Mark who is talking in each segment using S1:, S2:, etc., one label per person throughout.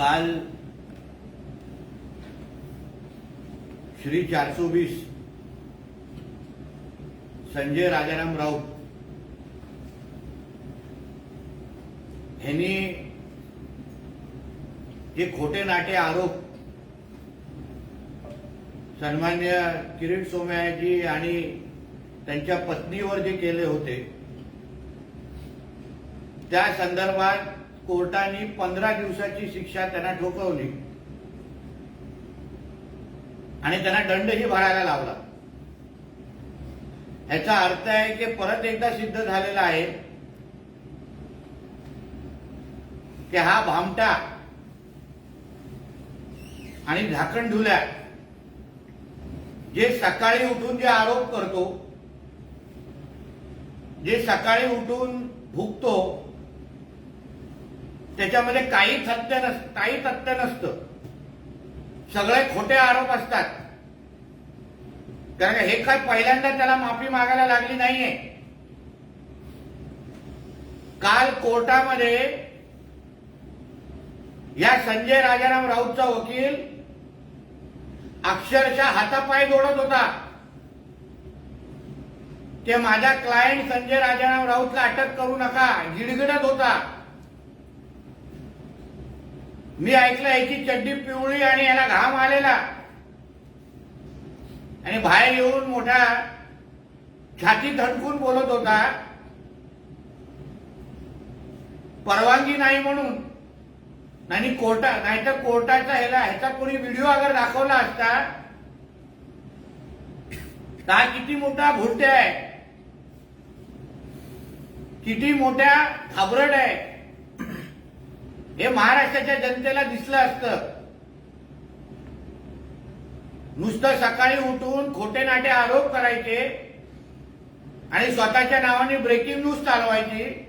S1: काल श्री चारशे वीस संजय राजाराम राऊत यांनी जे खोटे नाटे आरोप सन्मान्य किरीट सोमयाजी आणि त्यांच्या पत्नीवर जे केले होते त्या संदर्भात कोर्टाने पंधरा दिवसाची शिक्षा त्यांना ठोकवली. आणि त्यांना दंडही भरायला लावला. याचा अर्थ आहे की परत एकदा सिद्ध झालेला आहे की हा भामटा आणि झाकण ढुल्या जे सकाळी उठून जे आरोप करतो जे सकाळी उठून भुगतो त्याच्यामध्ये काही तथ्य नसतं काही तथ्य नसतं. सगळे खोटे आरोप असतात. कारण हे काय पहिल्यांदा त्याला माफी मागायला लागली नाहीये. काल कोर्टामध्ये या संजय राजाराम राऊतचा वकील अक्षरशः हातापाय जोडत होता. ते माझ्या क्लायंट संजय राजाराम राऊतला अटक करू नका गिडगिडत होता. मी ऐकलं याची चड्डी पिवळी आणि याला घाम आलेला. आणि बाहेर येऊन मोठा छाती धडकून बोलत होता. परवानगी नाही म्हणून. आणि कोर्टा नाहीतर कोर्टाचा ह्याला ह्याचा कोणी व्हिडिओ अगर दाखवला असता हा किती मोठा भुरट्या आहे. किती मोठ्या घाबरट आहे. हे महाराष्ट्राच्या जनतेला दिसलं असतं. नुसतं सकाळी उठून खोटे नाटे आरोप करायचे आणि स्वतःच्या नावाने ब्रेकिंग न्यूज चालवायची.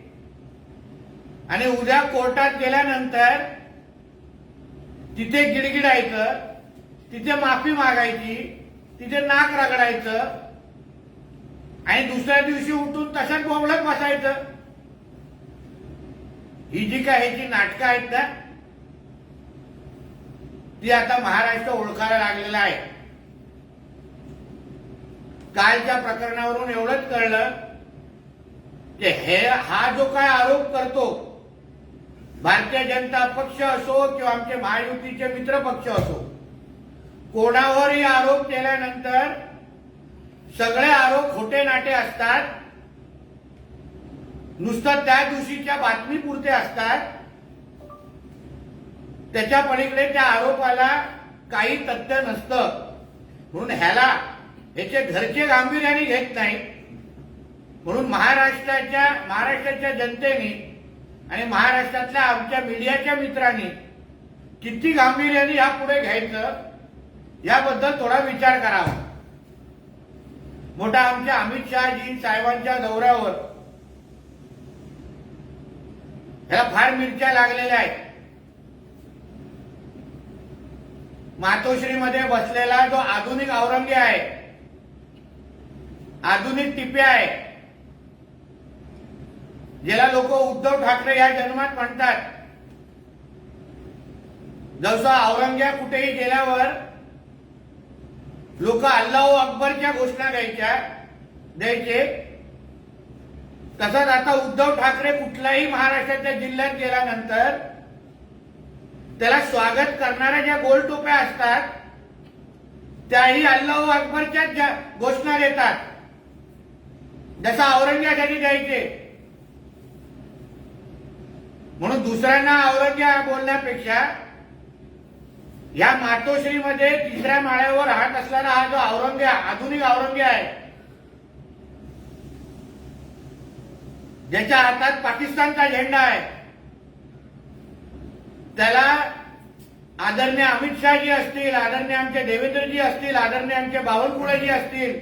S1: आणि उद्या कोर्टात गेल्यानंतर तिथे गिडगिडायचं तिथे माफी मागायची तिथे नाक रगडायचं आणि दुसऱ्या दिवशी उठून तशाच बोबलत बसायचं. ही जी काय ह्याची नाटकं आहेत ना ती आता महाराष्ट्र ओळखायला लागलेला आहे. कालच्या प्रकरणावरून एवढंच कळलं की हे हा जो काय आरोप करतो भारतीय जनता पक्ष असो किंवा आमचे महायुतीचे मित्र पक्ष असो कोणावरही आरोप केल्यानंतर सगळे आरोप खोटे नाटे असतात. नुसतं त्या दिवशीच्या बातमीपुरते असतात. त्याच्या पलीकडे त्या आरोपाला काही तथ्य नसतं. म्हणून ह्याला ह्याचे घरचे गांभीर्याने घेत नाही. म्हणून महाराष्ट्राच्या महाराष्ट्राच्या जनतेने आणि महाराष्ट्रातल्या आमच्या मीडियाच्या मित्रांनी किती गांभीर्याने या पुढे घ्यायचं याबद्दल थोडा विचार करावा. मोठा आमच्या अमित शहाजी साहेबांच्या दौऱ्यावर ह्या फार मिरच्या लागलेल्या आहेत. मातोश्रीमध्ये बसलेला जो आधुनिक औरंगी आहे आधुनिक टिपे आहे ज्याला लोक उद्धव ठाकरे या जन्मात म्हणतात. जसा औरंग्या कुठेही गेल्यावर लोक अल्लाह अकबरच्या घोषणा द्यायच्या द्यायचे. तसंच आता उद्धव ठाकरे कुठल्याही महाराष्ट्राच्या जिल्ह्यात गेल्यानंतर त्याला स्वागत करणाऱ्या ज्या गोल टोप्या असतात त्याही अल्लाह अकबरच्याच घोषणा देतात. जसं औरंगासाठी द्यायचे. म्हणून दुसऱ्यांना औरंग्या बोलण्यापेक्षा या मातोश्रीमध्ये तिसऱ्या माळ्यावर हात असणारा हा जो औरंग्या आधुनिक औरंग्या आहे ज्याच्या हातात पाकिस्तानचा झेंडा आहे त्याला आदरणीय अमित शहाजी असतील आदरणीय आमचे देवेंद्रजी असतील आदरणीय आमचे बावनकुळेजी असतील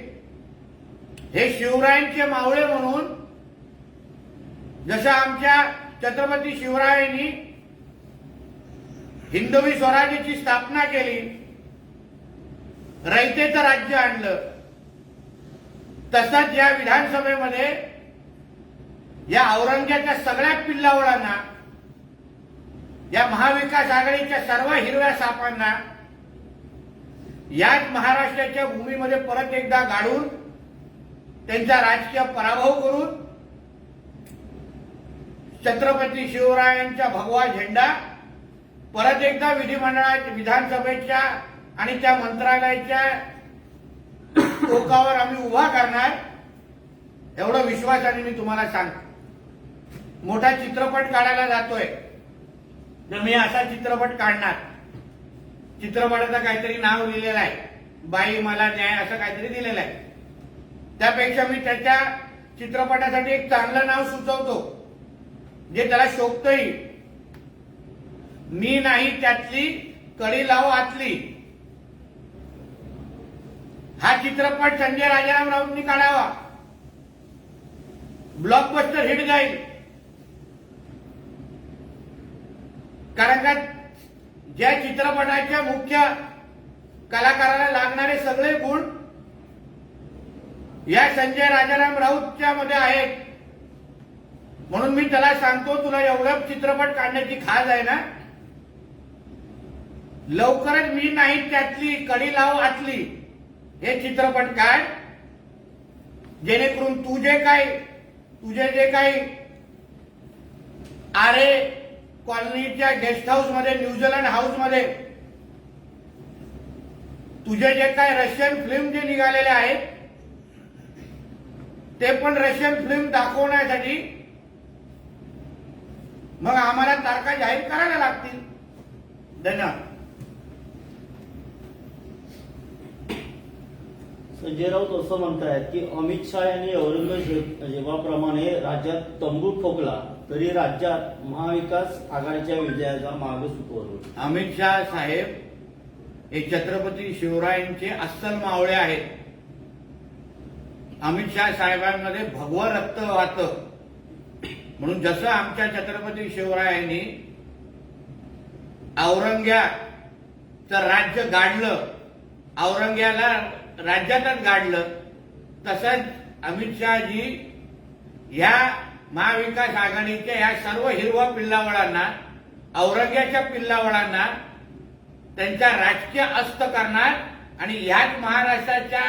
S1: हे शिवरायांचे मावळे म्हणून जसं आमच्या छत्रपती शिवरायांनी हिंदवी स्वराज्याची स्थापना केली रयतेचं राज्य आणलं तसंच या विधानसभेमध्ये या औरंग्याच्या सगळ्या पिल्लावळांना या महाविकास आघाडीच्या सर्व हिरव्या सापांना याच महाराष्ट्राच्या भूमीमध्ये परत एकदा गाडून त्यांचा राजकीय पराभव करून छत्रपती शिवरायांचा भगवा झेंडा परत एकदा विधिमंडळात विधानसभेच्या आणि त्या मंत्रालयाच्या टोकावर आम्ही उभा करणार एवढं विश्वासाने मी तुम्हाला सांगतो. मोठा चित्रपट काढायला जातोय. तर मी असा चित्रपट काढणार. चित्रपटाचं काहीतरी नाव लिहिलेलं आहे. बाई मला न्याय असं काहीतरी दिलेलं आहे. त्यापेक्षा मी त्याच्या चित्रपटासाठी एक चांगलं नाव सुचवतो जे त्याला शोभतही. मी नाही त्यातली कडी लाव आतली. हा चित्रपट संजय राजाराम राऊतनी काढावा. ब्लॉकबस्टर हिट जाईल. कारण का ज्या चित्रपटाच्या मुख्य कलाकाराला लागणारे सगळे गुण या संजय राजाराम राऊतच्या मध्ये आहेत. म्हणून मी त्याला सांगतो तुला एवढं चित्रपट काढण्याची खाज आहे ना? लवकरच मी नाही त्यातली कडी लाव आतली हे चित्रपट काढ. जेणेकरून तू जे काय तुझे जे काही आरे कॉलनीच्या गेस्ट हाऊसमध्ये न्यूझीलंड हाऊसमध्ये. तुझे जे काय रशियन फिल्म जे निघालेले आहेत ते पण रशियन फिल्म दाखवण्यासाठी मग आम्हाला तारखा जाहीर करायला लागतील. धन्यवाद.
S2: संजय राऊत असं म्हणतायत की अमित शहा यांनी औरंगजेबाप्रमाणे राज्यात तंबू ठोकला तरी राज्यात महाविकास आघाडीच्या विजयाचा मार्ग सुटवला
S1: अमित शहा साहेब हे छत्रपती शिवरायांचे अस्सल मावळे आहेत. अमित शहा साहेबांमध्ये भगवं रक्त वाहतं. म्हणून जसं आमच्या छत्रपती शिवरायांनी औरंग्याचं राज्य गाडलं औरंग्याला राज्यातच गाडलं तसंच अमित शहाजी ह्या महाविकास आघाडीच्या ह्या सर्व हिरवा पिल्लावळांना औरंग्याच्या पिल्लावळांना त्यांचा राजकीय अस्त करणार आणि ह्याच महाराष्ट्राच्या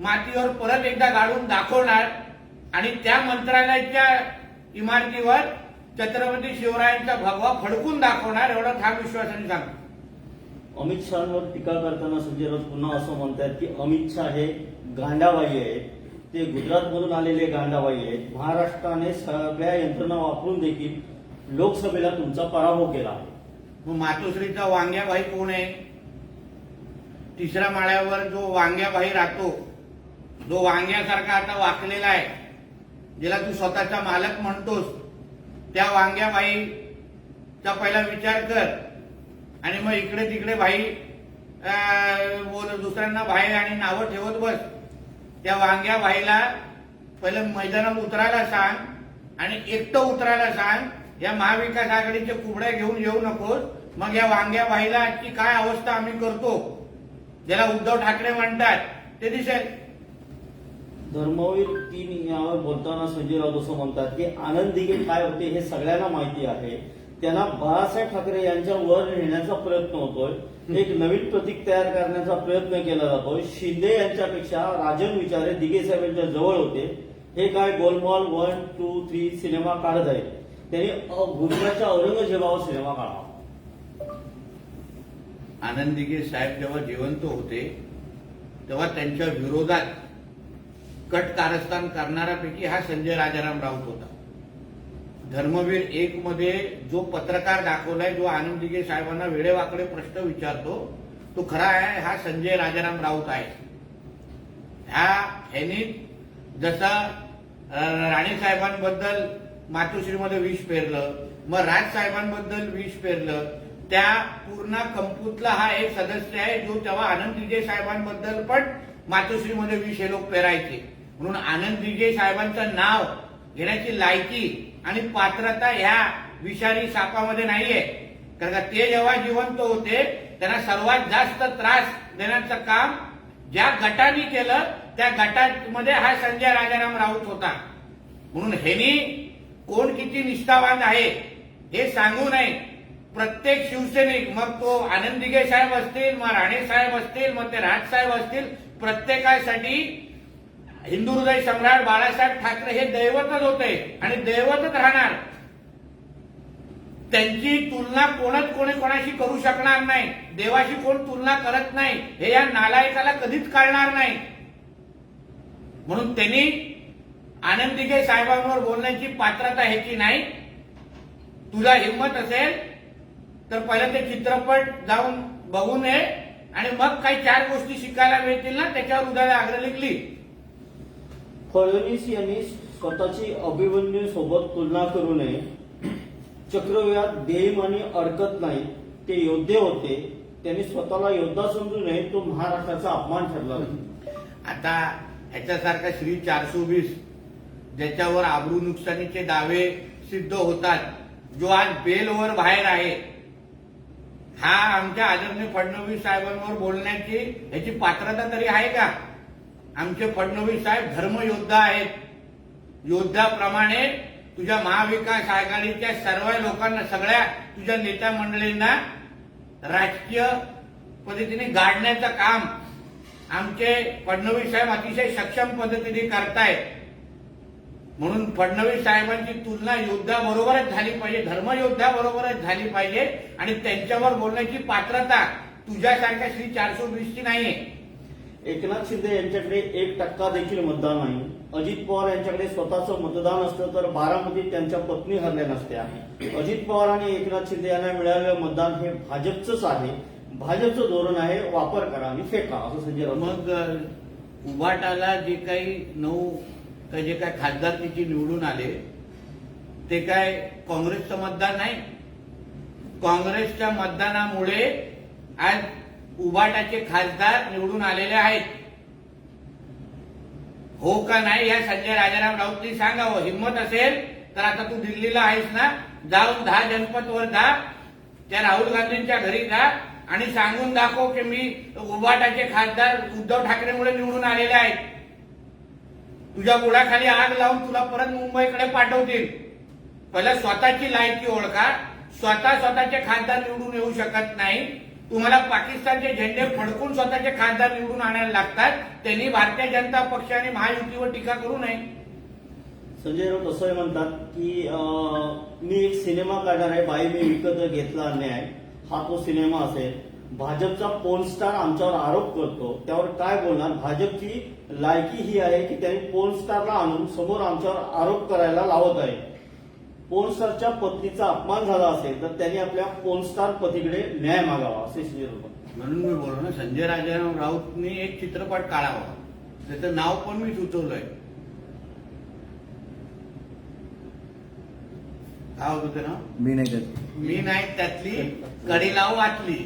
S1: मातीवर परत एकदा गाडून दाखवणार आणि त्या मंत्रालयाच्या इमारतीवर छत्रपती शिवरायांचा भगवा फडकून दाखवणार एवढा ठाम विश्वासाने सांगतो.
S2: अमित शहावर टीका करताना संजय राऊत पुन्हा असं म्हणतात की अमित शहा हे गांडाबाई आहेत. ते गुजरातमधून आलेले गांडाबाई आहेत. महाराष्ट्राने सगळ्या यंत्रणा वापरून देखील लोकसभेला तुमचा पराभव केला आहे.
S1: मग मातोश्रीचा वांग्याबाई कोण आहे? तिसऱ्या माळ्यावर जो वांग्याबाई राहतो जो वांग्यासारखा आता वाकलेला आहे ज्याला तू स्वतःचा मालक म्हणतोस त्या वांग्याबाईचा पहिला विचार कर. आणि मग इकडे तिकडे भाई बोल दुसऱ्यांना भाई आणि नावं ठेवत बस. त्या वांग्या भाईला पहिलं मैदानात उतरायला सांग आणि एकटं उतरायला सांग. या महाविकास आघाडीच्या कुबड्या घेऊन येऊ नकोस. मग या वांग्या भाईला आजची काय अवस्था आम्ही करतो? ज्याला उद्धव ठाकरे म्हणतात. ते दिसेल.
S2: धर्मवीर तीन यावर बोलताना संजय राऊत असं म्हणतात की आनंदी काय होते हे सगळ्यांना माहिती आहे. त्यांना बाळासाहेब ठाकरे यांच्या वर नेण्याचा प्रयत्न होतोय. एक नवीन प्रतीक तयार करण्याचा प्रयत्न केला जातोय. शिंदे यांच्यापेक्षा राजन विचारे दिघे साहेबांच्या जवळ होते. हे काय Golmaal one two three cinema काढत आहेत. त्यांनी गुजरातच्या औरंगजेबावर सिनेमा काढा
S1: आनंदिगे साहेब जेव्हा जिवंत होते तेव्हा त्यांच्या विरोधात कट कारस्थान करणाऱ्यापैकी हा संजय राजाराम राऊत होता. धर्मवीर एक मध्ये जो पत्रकार दाखवलाय जो आनंद दिगे साहेबांना वेडेवाकडे प्रश्न विचारतो तो खरा आहे हा संजय राजाराम राऊत आहे. ह्या ह्यांनी जसा राणेसाहेबांबद्दल मातोश्रीमध्ये विष पेरलं मग राजसाहेबांबद्दल विष पेरलं त्या पूर्ण कंपूतला हा एक सदस्य आहे जो तेव्हा आनंद विजय साहेबांबद्दल पण मातोश्रीमध्ये विष हे लोक पेरायचे. म्हणून आनंद विजय साहेबांचं नाव घेण्याची लायकी आणि पात्रता ह्या विषारी सापामध्ये नाहीये. कारण का ते जेव्हा जिवंत होते त्यांना सर्वात जास्त त्रास देण्याचं काम ज्या गटाने केलं त्या गटामध्ये हा संजय राजाराम राऊत होता. म्हणून हेनी कोण किती निष्ठावान आहे हे सांगू नये. प्रत्येक शिवसैनिक मग तो आनंदिगे साहेब असतील मग राणे साहेब असतील मग ते राज साहेब असतील प्रत्येकासाठी हिंदू हृदय सम्राट बाळासाहेब ठाकरे हे दैवतच होते आणि दैवतच राहणार. त्यांची तुलना कोणच कोणी कोणाशी करू शकणार नाही. देवाशी कोण तुलना करत नाही. हे या नालायकाला कधीच कळणार नाही. म्हणून त्यांनी आनंदीगे साहेबांवर बोलण्याची पात्रता ह्याची नाही. तुला हिंमत असेल तर पहिलं ते चित्रपट जाऊन बघून ये. आणि मग काही चार गोष्टी शिकायला मिळतील ना त्याच्यावर उद्याला आग्रह लिखली.
S2: फडणवीस यांनी स्वतःची अभिमन्यू सोबत तुलना करू नये. चक्रव्यूहात देम आणि अडकत नाही. ते योद्धे होते. त्यांनी स्वतःला योद्धा समजू नये तो महाराष्ट्राचा अपमान ठरला
S1: आता ह्याच्यासारखा श्री चारशे वीस ज्याच्यावर आबरू नुकसानीचे दावे सिद्ध होतात जो आज बेलवर बाहेर आहे. हा आमच्या आदरणीय फडणवीस साहेबांवर बोलण्याची ह्याची पात्रता तरी आहे का? आमचे फडणवीस साहेब धर्मयोद्धा आहेत. योद्ध्याप्रमाणे तुझ्या महाविकास आघाडीच्या सर्व लोकांना सगळ्या तुझ्या नेत्या मंडळींना राजकीय पद्धतीने गाडण्याचं काम आमचे फडणवीस साहेब अतिशय सक्षम पद्धतीने करतायत. म्हणून फडणवीस साहेबांची तुलना योद्धा बरोबरच झाली पाहिजे धर्मयोद्धा बरोबरच झाली पाहिजे आणि त्यांच्यावर बोलण्याची पात्रता तुझ्यासारख्या श्री चारशे वीसची नाहीये.
S2: एकनाथ शिंदे यांच्याकडे एक टक्का देखील मतदान नाही. अजित पवार यांच्याकडे स्वतःचं मतदान असतं तर बारामतीत त्यांच्या पत्नी हरल्या नसत्या. अजित पवार आणि एकनाथ शिंदे यांना मिळालेलं मतदान हे भाजपचंच आहे. भाजपचं धोरण आहे वापर करा आणि फेका असं संजय
S1: मग उभाटाला जे काही नऊ का जे काय खासदार तिचे निवडून आले ते काय काँग्रेसचं मतदान नाही? काँग्रेसच्या मतदानामुळे आज उभाटाचे खासदार निवडून आलेले आहेत. हो का नाही या संजय राजाराम राऊतनी सांगावं? हिंमत असेल तर आता तू दिल्लीला आहेस ना? जाऊन दहा जनपदवर जा त्या राहुल गांधींच्या घरी जा आणि सांगून दाखव की मी उभाटाचे खासदार उद्धव ठाकरेमुळे निवडून आलेले आहेत. तुझ्या बुडाखाली आग लावून तुला परत मुंबईकडे पाठवतील. पहिला स्वतःची लायकी ओळखा. स्वतः स्वतःचे खासदार निवडून येऊ शकत नाही. तुम्हाला पाकिस्तानचे झेंडे फडकून स्वतःचे खासदार निवडून आणायला लागतात. त्यांनी भारतीय जनता पक्ष आणि महायुतीवर टीका करू नये.
S2: संजय राऊत असंही म्हणतात की मी एक सिनेमा काढणार आहे बाई मी विकत घेतला न्याय हा तो सिनेमा असेल. भाजपचा पोन स्टार आमच्यावर आरोप करतो. त्यावर काय बोलणार? भाजपची लायकी ही आहे की त्यांनी पोन स्टारला आणून समोर आमच्यावर आरोप करायला लावत आहे. पोन स्टारच्या पत्नीचा अपमान झाला असेल तर त्यांनी आपल्या पोन स्टार पतीकडे न्याय मागावा असे संजय राऊत.
S1: म्हणून मी बोललो ना संजय राजाराम राऊतनी एक चित्रपट काढावा. त्याचं नाव पण मी सुचवलंय. काय होतं ते नाव?
S3: मी नाही
S1: मी नाही त्यातली कडी लावू वाचली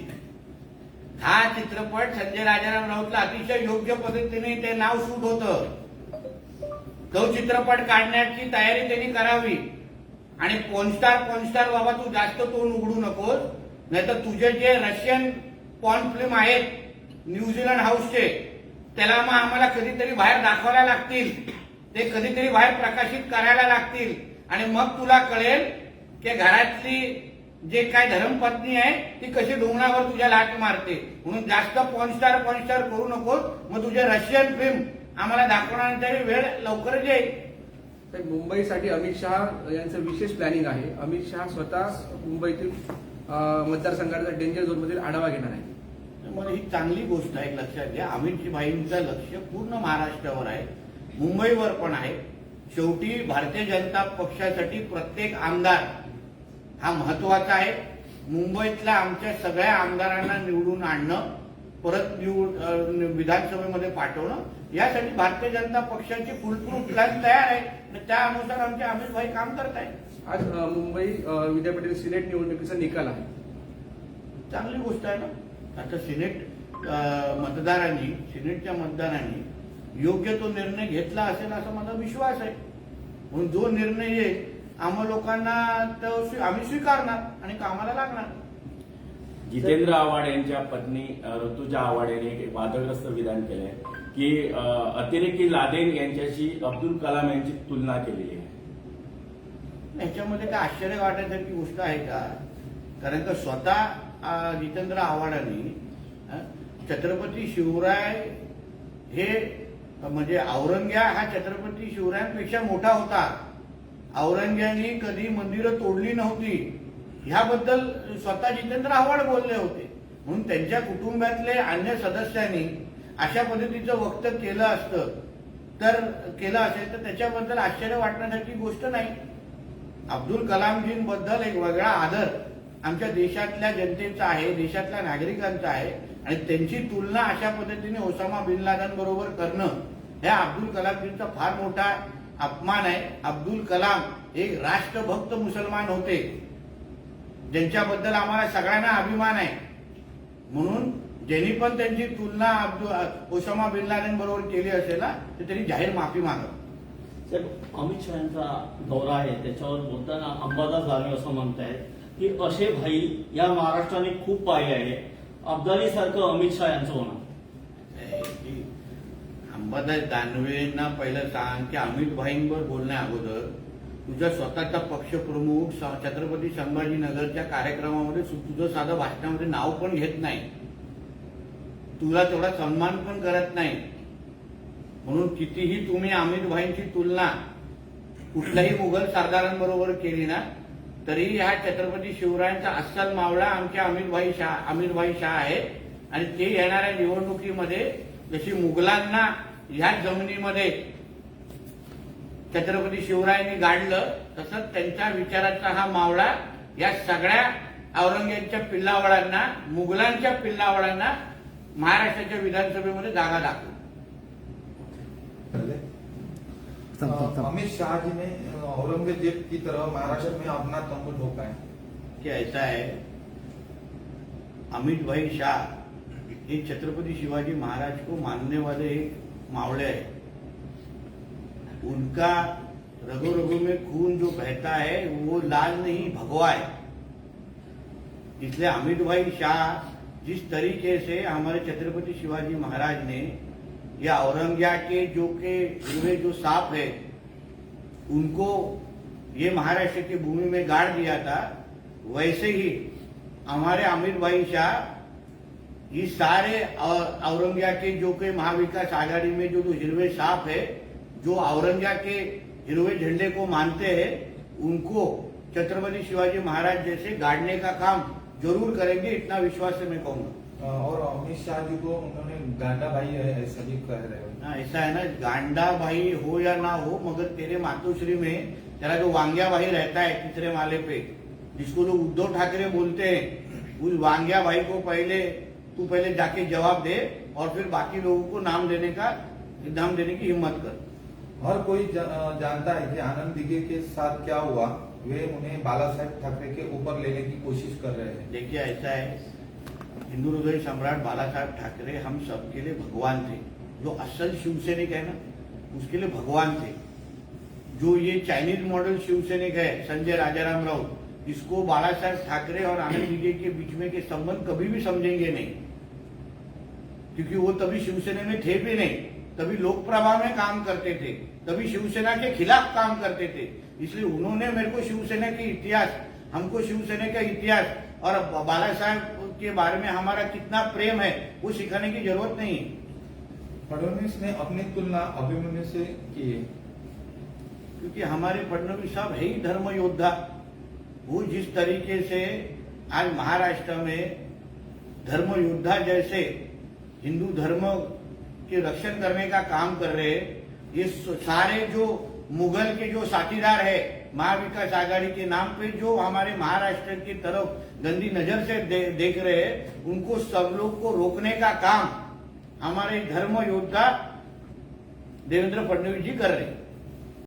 S1: हा चित्रपट संजय राजाराम राऊतला अतिशय योग्य पद्धतीने ते नाव सूट होत. तो चित्रपट काढण्याची तयारी त्यांनी करावी. आणि पॉनस्टार पॉनस्टार बाबा तू जास्त तोंड उघडू नकोस. नाहीतर तुझे जे रशियन पॉन फिल्म आहेत न्यूझीलंड हाऊसचे त्याला मग आम्हाला कधीतरी बाहेर दाखवायला लागतील. ते कधीतरी बाहेर प्रकाशित करायला लागतील. आणि मग तुला कळेल की घरातली जे काय धर्मपत्नी आहे ती कशी डोंगरावर तुझ्या लाट मारते. म्हणून जास्त पॉनस्टार पॉनस्टार करू नकोस. मग तुझे रशियन फिल्म आम्हाला दाखवण्याचा वेळ लवकरच येईल.
S4: तर मुंबईसाठी अमित शहा यांचं विशेष प्लॅनिंग आहे. अमित शहा स्वतः मुंबईतील मतदारसंघाचा डेंजर झोनमधील आढावा घेणार आहे.
S1: मला ही चांगली गोष्ट आहे लक्षात घ्या. अमित भाईंचं लक्ष पूर्ण महाराष्ट्रावर आहे. मुंबईवर पण आहे. शेवटी भारतीय जनता पक्षासाठी प्रत्येक आमदार हा महत्त्वाचा आहे. मुंबईतल्या आमच्या सगळ्या आमदारांना निवडून आणणं परत निवड विधानसभेमध्ये पाठवणं यासाठी भारतीय जनता पक्षाची फुलप्रूफ प्लॅन तयार आहे. आणि त्या अनुसार आमचे अमित भाई काम करत आहेत.
S4: आज मुंबई अं, विद्यापीठातील सिनेट निवडणुकीचा निकाल आहे.
S1: चांगली गोष्ट आहे ना. आता सिनेट मतदारांनी सिनेटच्या मतदारांनी योग्य तो निर्णय घेतला असेल असा माझा विश्वास आहे. म्हणून जो निर्णय येईल आम्हा लोकांना तो स्वी- आम्ही स्वीकारणार आणि कामाला लागणार.
S5: जितेंद्र आव्हाड यांच्या पत्नी ऋतुजा आव्हाड यांनी एक वादग्रस्त विधान केलंय. की अतिरेकी लादेन यांच्याशी अब्दुल कलाम यांची तुलना केलेली आहे.
S1: याच्यामध्ये काय आश्चर्य वाटण्यासारखी गोष्ट आहे का? कारण का स्वतः जितेंद्र आव्हाडांनी छत्रपती शिवराय हे म्हणजे औरंग्या हा छत्रपती शिवरायांपेक्षा मोठा होता. औरंग्यानी कधी मंदिरं तोडली नव्हती. ह्याबद्दल स्वतः जितेंद्र आव्हाड बोलले होते. म्हणून त्यांच्या कुटुंबातले अन्य सदस्यांनी अशा पद्धतीचं वक्तव्य केलं असतं तर केलं असेल तर त्याच्याबद्दल आश्चर्य वाटण्यासारखी गोष्ट नाही. अब्दुल कलामजींबद्दल एक वेगळा आदर आमच्या देशातल्या जनतेचा आहे देशातल्या नागरिकांचा आहे आणि त्यांची तुलना अशा पद्धतीने ओसामा बिन लादन बरोबर करणं हे अब्दुल कलामजींचा फार मोठा अपमान आहे. अब्दुल कलाम एक राष्ट्रभक्त मुसलमान होते ज्यांच्याबद्दल आम्हाला सगळ्यांना अभिमान आहे. म्हणून ज्यांनी पण त्यांची तुलना अब्दुल ओसामा बिन लादेन बरोबर केली असेल ना तर त्यांनी जाहीर माफी मागावी.
S2: साहेब अमित शहाचा दौरा आहे त्याच्यावर बोलताना अंबादास दानवे असं म्हणतायत की असे भाई या महाराष्ट्राने खूप पाहिले आहे. अब्दाली सारखं अमित शहा यांचं होणार.
S1: अंबादास दानवेंना पहिलं सांग की अमित भाईंवर बोलण्या अगोदर तुझा स्वतःचा पक्षप्रमुख छत्रपती संभाजीनगरच्या कार्यक्रमामध्ये तुझं साधं भाषणामध्ये नाव पण घेत नाही. तुला तेवढा सन्मान पण करत नाही. म्हणून कितीही तुम्ही अमित भाईंची तुलना कुठल्याही मुघल सरदारांबरोबर केली ना तरी ह्या छत्रपती शिवरायांचा अस्सल मावळा आमच्या अमितभाई शाह अमितभाई शाह आहे. आणि ते येणाऱ्या निवडणुकीमध्ये जशी मुघलांना ह्या जमिनीमध्ये छत्रपती शिवरायांनी गाडलं तसंच त्यांच्या विचाराचा हा मावळा या सगळ्या औरंगजेबच्या पिल्लावळांना मुघलांच्या पिल्लावळांना महाराष्ट्राच्या विधानसभेमध्ये जागा दाखवू
S3: अमित शाह जी ने औरंगजेब की तरह महाराष्ट्र में अपना तंबू ठोका है.
S1: कि ऐसा है अमित भाई शाह ये छत्रपति शिवाजी महाराज को मानने वाले एक मावड़े हैं. उनका रगो रगो में खून जो बहता है वो लाल नहीं भगवा है. इसलिए अमित भाई शाह जिस तरीके से हमारे छत्रपति शिवाजी महाराज ने या औरंगिया के जो के हुए जो सांप है, उनको ये महाराष्ट्र की भूमि में गाड़ दिया था, वैसे ही हमारे अमित भाई शाह ये सारे औ- औरंगिया के जो के महाविकास आघाड़ी में जो जो हिरवे सांप है, जो औरंगिया के हिरवे झंडे को मानते हैं, उनको छत्रपति शिवाजी महाराज जैसे गाड़ने का काम ज़रूर करेंगे इतना विश्वास से मैं कहूँगा।
S3: और अमित शाह जी को उन्होंने गांडा भाई ऐसा भी कह रहे हो।
S1: हाँ, ऐसा है ना गांडा भाई हो या ना हो मगर तेरे मातोश्री में तेरा जो वांग्या भाई रहता है तीसरे माले पे जिसको लोग उद्धव ठाकरे बोलते हैं उस वांग्या भाई को पहले तू पहले जाके जवाब दे और फिर बाकी लोगों को नाम देने का नाम देने की हिम्मत कर।
S3: हर कोई ज- जानता है कि आनंद दिघे के साथ क्या हुआ। वे उन्हें बाला साहेब ठाकरे के ऊपर लेने की कोशिश कर रहे हैं।
S1: देखिए, ऐसा है, हिंदू हृदय सम्राट बाला साहब ठाकरे हम सबके लिए भगवान थे। जो असल शिवसैनिक है ना, उसके लिए भगवान थे। जो ये चाइनीज़ मॉडल शिवसैनिक है, संजय राजाराम राउत इसको बाला साहेब ठाकरे और आनंद विजय के बीच में के संबंध कभी भी समझेंगे नहीं। क्योंकि वो तभी शिवसेना में थे भी नहीं, तभी लोकप्रभा में काम करते थे, तभी शिवसेना के खिलाफ काम करते थे। इसलिए उन्होंने मेरे को शिवसेना के इतिहास हमको शिवसेना का इतिहास और बाला साहब के बारे में हमारा कितना प्रेम है वो सिखाने की ज़रूरत नहीं
S3: फडणवीस ने अपनी तुलना अभिमन्यु से की है।
S1: क्योंकि हमारे फडणवीस साहब है ही धर्म योद्धा वो जिस तरीके से आज महाराष्ट्र में धर्म योद्धा जैसे हिंदू धर्म के रक्षण करने का काम कर रहे ये सारे जो मुगल के जो साथीदार है महाविकास आघाड़ी के नाम पे जो हमारे महाराष्ट्र की तरफ गंदी नजर से दे, देख रहे हैं उनको सब लोग को रोकने का काम हमारे धर्म योद्धा देवेंद्र फडणवीस जी कर रहे हैं।